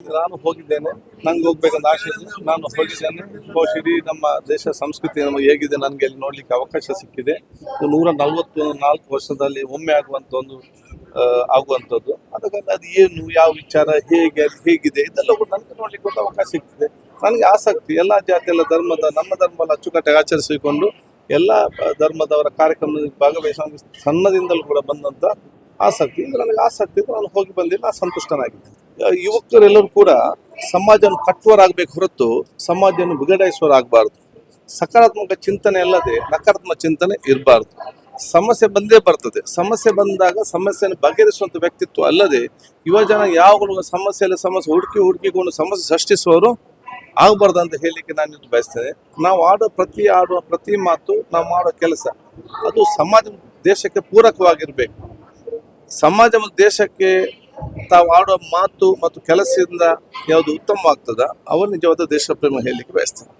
ನಾನು ಹೋಗಿದ್ದೇನೆ. ನಂಗೆ ಹೋಗ್ಬೇಕಂತ ಆಸೆ ಇದೆ. ನಾನು ಹೋಗಿದ್ದೇನೆ. ಬಹುಶಃ ನಮ್ಮ ದೇಶ ಸಂಸ್ಕೃತಿ ನಮಗೆ ಹೇಗಿದೆ ನನಗೆ ಅಲ್ಲಿ ನೋಡ್ಲಿಕ್ಕೆ ಅವಕಾಶ ಸಿಕ್ಕಿದೆ. ನೂರ ನಲವತ್ತು ನಾಲ್ಕು ವರ್ಷದಲ್ಲಿ ಒಮ್ಮೆ ಆಗುವಂತ ಒಂದು ಅಹ್ ಆಗುವಂಥದ್ದು. ಅದಕ್ಕಾಗಿ ಅದು ಏನು, ಯಾವ ವಿಚಾರ, ಹೇಗೆ, ಅದು ಹೇಗಿದೆ, ಇದೆಲ್ಲ ಕೂಡ ನನಗೆ ನೋಡ್ಲಿಕ್ಕೆ ಒಂದು ಅವಕಾಶ ಸಿಕ್ಕಿದೆ. ನನಗೆ ಆಸಕ್ತಿ, ಎಲ್ಲ ಜಾತಿ, ಎಲ್ಲ ಧರ್ಮದ, ನಮ್ಮ ಧರ್ಮವನ್ನು ಅಚ್ಚುಕಟ್ಟಾಗಿ ಆಚರಿಸಿಕೊಂಡು ಎಲ್ಲ ಧರ್ಮದವರ ಕಾರ್ಯಕ್ರಮದಲ್ಲಿ ಭಾಗವಹಿಸುವ ಸಣ್ಣದಿಂದಲೂ ಕೂಡ ಬಂದಂತ ಆಸಕ್ತಿ. ನನಗೆ ಆಸಕ್ತಿ. ನಾನು ಹೋಗಿ ಬಂದಿಲ್ಲ ಸಂತುಷ್ಟನಾಗಿದ್ದೆ ಯುವಕರೆಲ್ಲರೂ ಕೂಡ ಸಮಾಜವನ್ನು ಕಟ್ಟುವರಾಗಬೇಕು ಹೊರತು ಸಮಾಜವನ್ನು ಬಿಗಡಾಯಿಸುವರಾಗಬಾರ್ದು ಸಕಾರಾತ್ಮಕ ಚಿಂತನೆ ಅಲ್ಲದೆ ನಕಾರಾತ್ಮಕ ಚಿಂತನೆ ಇರಬಾರ್ದು. ಸಮಸ್ಯೆ ಬಂದೇ ಬರ್ತದೆ. ಸಮಸ್ಯೆ ಬಂದಾಗ ಸಮಸ್ಯೆಯನ್ನು ಬಗೆಹರಿಸುವಂಥ ವ್ಯಕ್ತಿತ್ವ ಅಲ್ಲದೆ ಯುವಜನ ಯಾವಾಗಲೂ ಸಮಸ್ಯೆಯಲ್ಲಿ ಸಮಸ್ಯೆ ಹುಡುಕಿ ಹುಡುಕಿಕೊಂಡು ಸಮಸ್ಯೆ ಸೃಷ್ಟಿಸುವವರು ಆಗಬಾರ್ದು ಅಂತ ಹೇಳಲಿಕ್ಕೆ ನಾನು ಇದು ಬಯಸ್ತೇನೆ. ನಾವು ಆಡೋ ಪ್ರತಿ ಆಡುವ ಪ್ರತಿ ಮಾತು, ನಾವು ಮಾಡೋ ಕೆಲಸ, ಅದು ಸಮಾಜ ದೇಶಕ್ಕೆ ಪೂರಕವಾಗಿರ್ಬೇಕು. ಸಮಾಜ ಮತ್ತು ದೇಶಕ್ಕೆ ತಾವು ಆಡೋ ಮಾತು ಮತ್ತು ಕೆಲಸದಿಂದ ಯಾವುದು ಉತ್ತಮವಾಗ್ತದ? ಅವನು ನಿಜವಾದ ದೇಶಪ್ರೇಮ ಹೇಳಲಿಕ್ಕೆ ಬಯಸ್ತೇನೆ.